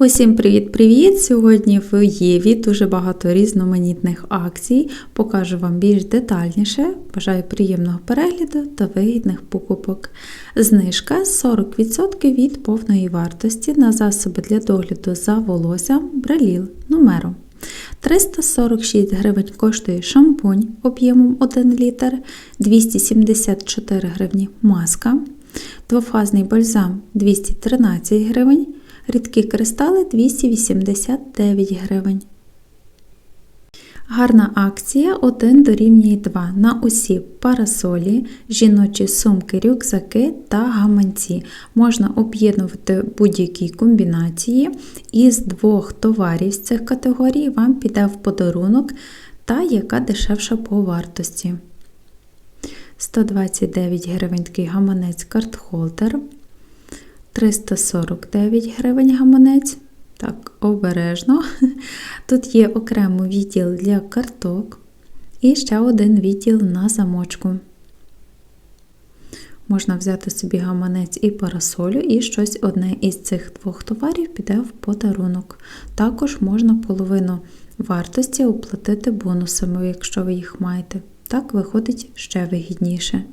Усім привіт-привіт! Сьогодні в Єві дуже багато різноманітних акцій. Покажу вам більш детальніше. Бажаю приємного перегляду та вигідних покупок. Знижка 40% від повної вартості на засоби для догляду за волоссям Бреліл номером. 346 гривень коштує шампунь об'ємом 1 літр, 274 гривні маска, двофазний бальзам 213 гривень. Рідкі кристали 289 гривень. Гарна акція 1 дорівнює 2 на усі парасолі, жіночі сумки, рюкзаки та гаманці. Можна об'єднувати будь-які комбінації. Із двох товарів з цих категорій вам піде в подарунок та яка дешевша по вартості. 129 гривень такий гаманець картхолдер. 349 гривень гаманець. Так, обережно. Тут є окремий відділ для карток і ще один відділ на замочку. Можна взяти собі гаманець і парасолю, і щось одне із цих двох товарів піде в подарунок. Також можна половину вартості оплатити бонусами, якщо ви їх маєте. Так виходить ще вигідніше.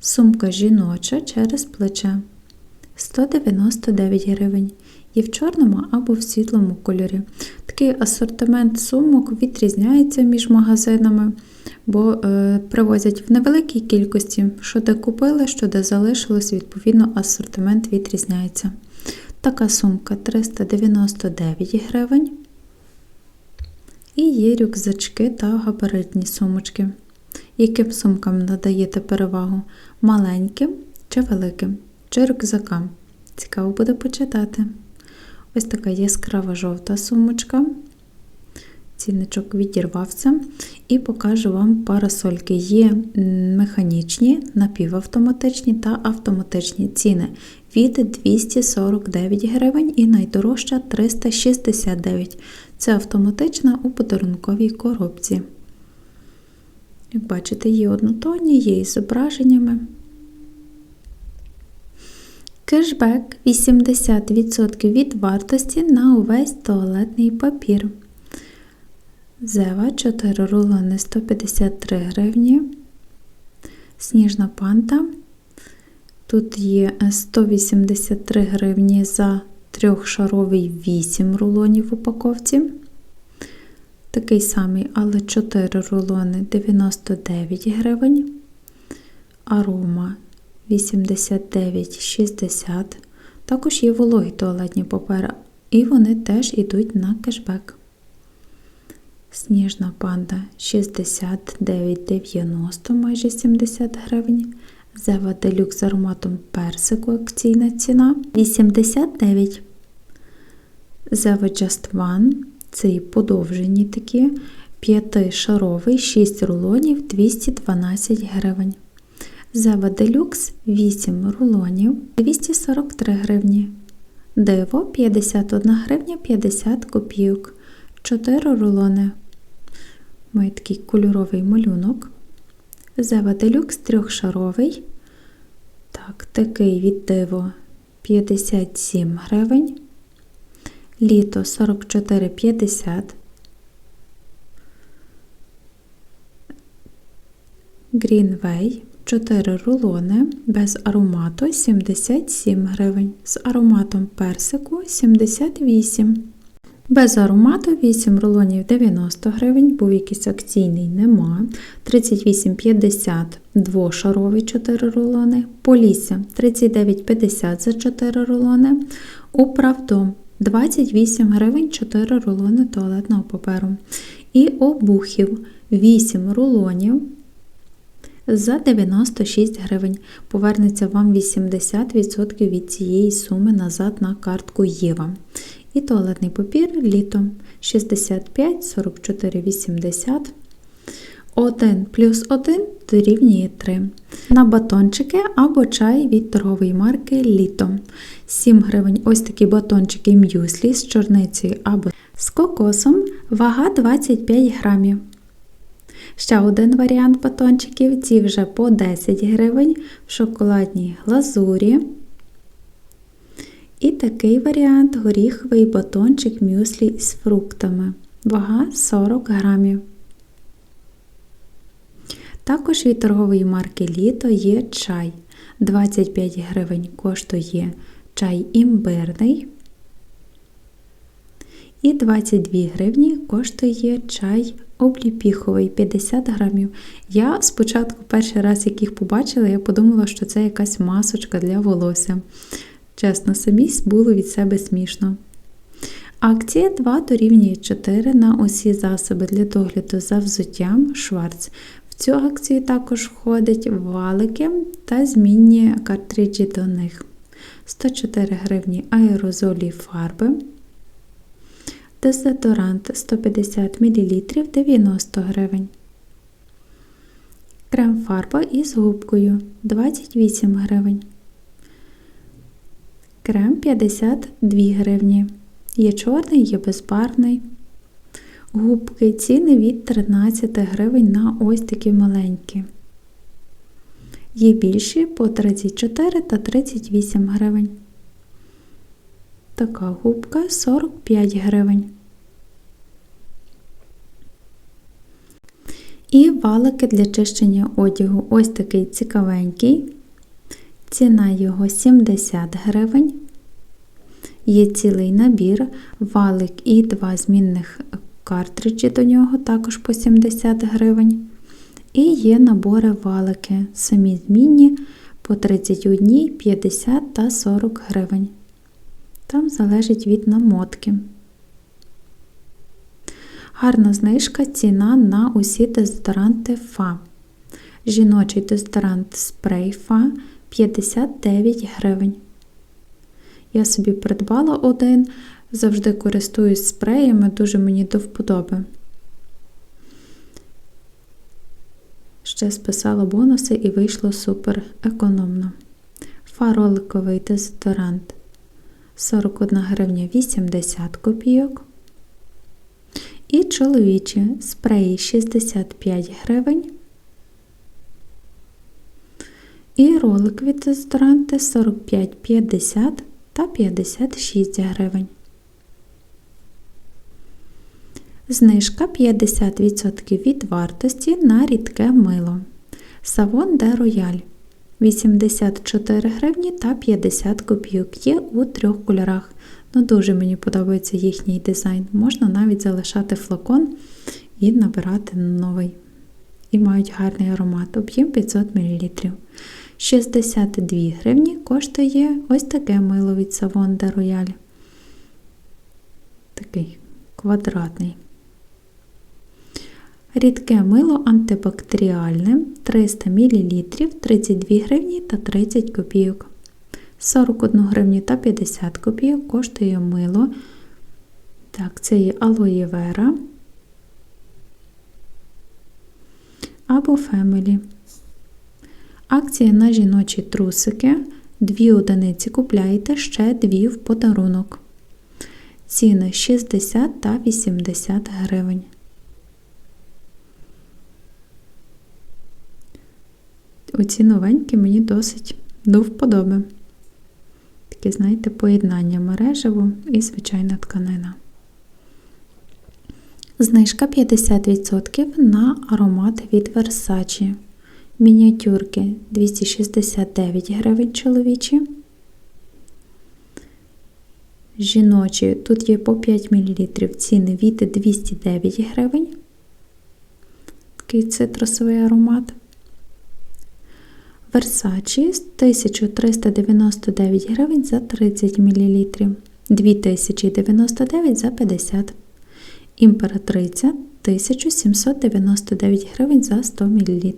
Сумка жіноча через плече. 199 гривень. Є в чорному або в світлому кольорі. Такий асортимент сумок відрізняється між магазинами, бо е, привозять в невеликій кількості, що де купили, що де залишилось, відповідно, асортимент відрізняється. Така сумка 399 гривень. І є рюкзачки та габаритні сумочки. Яким сумкам надаєте перевагу? Маленьким чи великим? Чи рюкзакам. Цікаво буде почитати. Ось така яскрава жовта сумочка. Цінничок відірвався. І покажу вам парасольки. Є механічні, напівавтоматичні та автоматичні ціни від 249 гривень і найдорожча 369 Це автоматична у подарунковій коробці. Як бачите, є однотонні, є із зображеннями. Кешбек 80% від вартості на увесь туалетний папір. Зева 4 рулони 153 гривні. Сніжна панта. Тут є 183 гривні за трьохшаровий 8 рулонів в упаковці. Такий самий, але 4 рулони 99 гривень. Арома 89,60. Також є вологі туалетні папери, і вони теж йдуть на кешбек. Сніжна панда 69,90 майже 70 гривень. Зева делюкс з ароматом персику акційна ціна 89. Зева Just One, це подовжені такі, 5-шаровий, 6 рулонів 212 гривень. Зева Делюкс 8 рулонів 243 гривні. Диво 51 гривня 50 копійок. 4 рулони. Має такий кольоровий малюнок. Зева Делюкс трьохшаровий. Так, такий від диво 57 гривень. Літо 44,50. Greenway 4 рулони без аромату 77 гривень. З ароматом персику 78 Без аромату 8 рулонів 90 гривень, був якийсь акційний нема. 38,50 двошаровий 4 рулони. Полісся 39,50 за 4 рулони. Управдом 28 гривень 4 рулони туалетного паперу. І обухів 8 рулонів за 96 гривень. Повернеться вам 80% від цієї суми назад на картку Єва. І туалетний папір літо 65, 44, 80. 1 плюс 1 дорівнює 3. На батончики або чай від торгової марки Літо. 7 гривень ось такі батончики мюслі з чорницею або з кокосом, вага 25 грамів. Ще один варіант батончиків, ці вже по 10 гривень в шоколадній глазурі. І такий варіант горіховий батончик мюслі з фруктами. Вага 40 грамів. Також від торгової марки Літо є чай. 25 гривень коштує чай імбирний. І 22 гривні коштує чай обліпіховий 50 грамів. Я спочатку перший раз, як їх побачила, я подумала, що це якась масочка для волосся. Чесно, самі було від себе смішно. Акція 2 дорівнює 4 на усі засоби для догляду за взуттям Шварц. В цю акцію також входять валики та змінні картриджі до них. 104 гривні аерозолі фарби. Дезодорант 150 мл 90 гривень. Крем фарба із губкою 28 гривень. Крем 52 гривні. Є чорний, є безбарний. Губки ціни від 13 гривень на ось такі маленькі. Є більші по 34 та 38 гривень. Така губка 45 гривень. І валики для чищення одягу. Ось такий цікавенький. Ціна його 70 гривень. Є цілий набір, валик і два змінних картриджі до нього, також по 70 гривень. І є набори валики, самі змінні по 31, 50 та 40 гривень. Там залежить від намотки. Гарна знижка ціна на усі дезодоранти Фа. Жіночий дезодорант спрей Фа 59 гривень. Я собі придбала один, завжди користуюсь спреями, дуже мені до вподоби. Ще списала бонуси і вийшло супер економно. Фароликовий дезодорант 41 гривня 80 копійок. І чоловічі спреї 65 гривень. І ролик від дезодоранти 45,50 та 56 гривень. Знижка 50% від вартості на рідке мило. Савон де рояль 84 гривні та 50 копійок. Є у трьох кольорах. Ну, Дуже мені подобається їхній дизайн. Можна навіть залишати флакон і набирати новий. І мають гарний аромат, об'єм 500 мл. 62 гривні коштує ось таке мило від Savon de Royal. Такий квадратний. Рідке мило антибактеріальне 300 мл 32 гривні та 30 копійок. 41 гривню та 50 копійок коштує мило. Так, це є алоє вера або Family. Акція на жіночі трусики. Дві одиниці купляєте ще дві в подарунок. Ціни 60 та 80 гривень. Оці новенькі мені досить до вподоби. Таке, знаєте, поєднання мережево і звичайна тканина. Знижка 50% на аромат від Versace. Мініатюрки 269 гривень чоловічі. Жіночі, тут є по 5 мл ціни від 209 гривень. Такий цитрусовий аромат. Versace 1399 гривень за 30 мл. 2099 за 50 Імператриця 1799 гривень за 100 мл.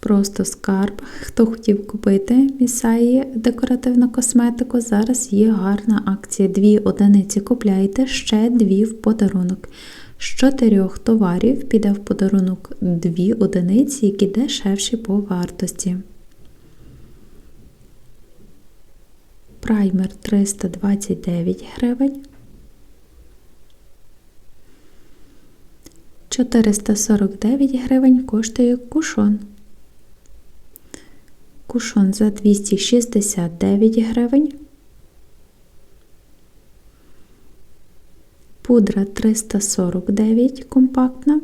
Просто скарб. Хто хотів купити місаї декоративну косметику, зараз є гарна акція. Дві одиниці купляєте, ще дві в подарунок. З чотирьох товарів піде в подарунок дві одиниці, які дешевші по вартості. Праймер 329 гривень. 449 гривень коштує кушон. Кушон за 269 гривень. Пудра 349 компактна.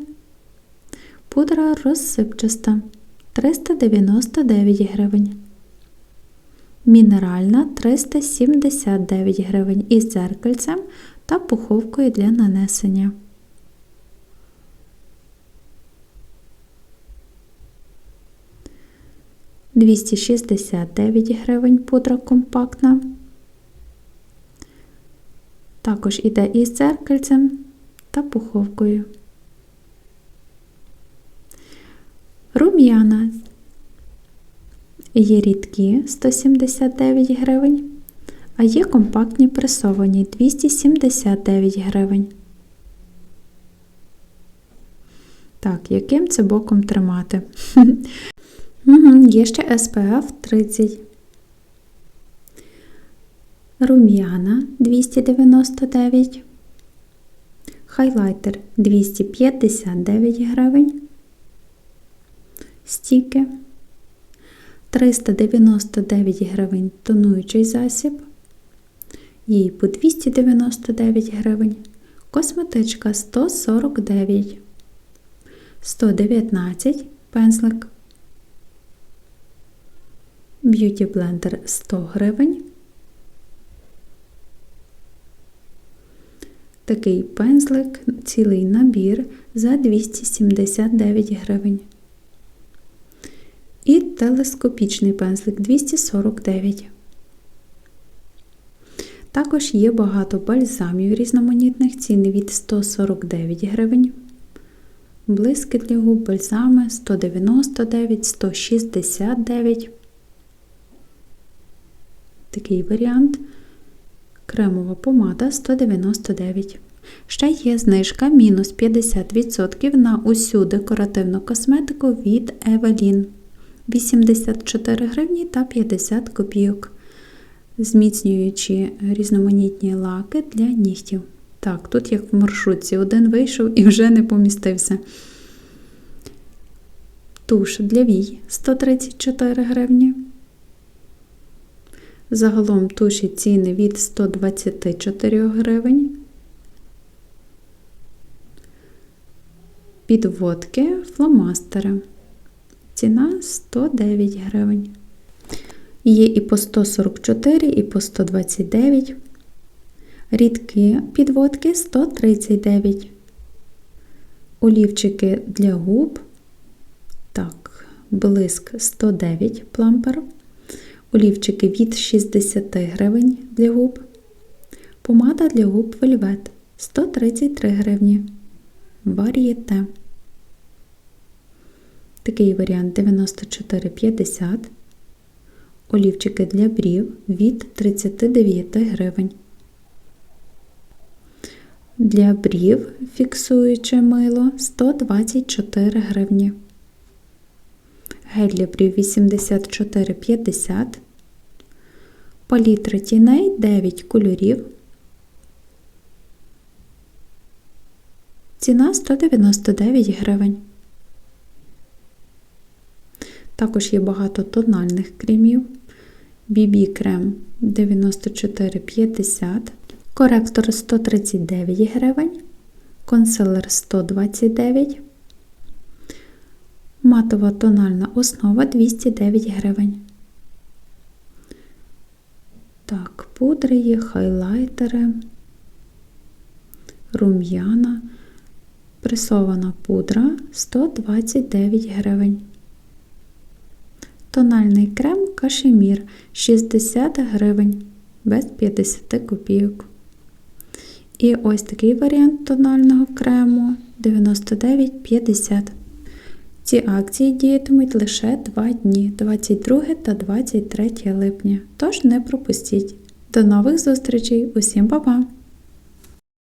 Пудра розсипчаста 399 гривень. Мінеральна 379 гривень із дзеркальцем та пуховкою для нанесення. Двісті шістдесят дев'ять гривень пудра компактна. Також іде із дзеркальцем та пуховкою. Рум'яна є рідкі 179 гривень, а є компактні пресовані 279 гривень. Так, яким це боком тримати? Є ще SPF 30. Рум'яна 299. Хайлайтер 259 гривень. Стіки 399 гривень тонуючий засіб. Їй по 299 гривень. Косметичка 149, 119 пензлик. Б'юті блендер 100 гривень. Такий пензлик, цілий набір за 279 гривень. І телескопічний пензлик 249. Також є багато бальзамів різноманітних ціни від 149 гривень. Блиски для губ, бальзами 199, 169. Такий варіант. Кремова помада 199. Ще є знижка мінус 50% на усю декоративну косметику від Evelyn 84 гривні та 50 копійок, зміцнюючи різноманітні лаки для нігтів. Так, тут, як в маршрутці, один вийшов і вже не помістився. Туш для вій 134 гривні. Загалом туші ціни від 124 гривень. Підводки фломастери. Ціна 109 гривень. Є і по 144, і по 129. Рідкі підводки 139. Олівчики для губ. Так, блиск 109 плампер олівчики від 60 гривень для губ, помада для губ вельвет 133 гривні. Вар'єте. Такий варіант 94,50. Олівчики для брів від 39 гривень. Для брів фіксуюче мило 124 гривні гель для брів 84,50, палітра тіней 9 кольорів. Ціна 199 гривень. Також є багато тональних кремів. BB крем 94,50, коректор 139 гривень, консилер 129 матова тональна основа 209 гривень. Так, пудри є, хайлайтери, рум'яна, пресована пудра 129 гривень. Тональний крем кашемір 60 гривень без 50 копійок. І ось такий варіант тонального крему 99,50. Ці акції діятимуть лише 2 дні 22 та 23 липня. Тож не пропустіть. До нових зустрічей! Усім па-па!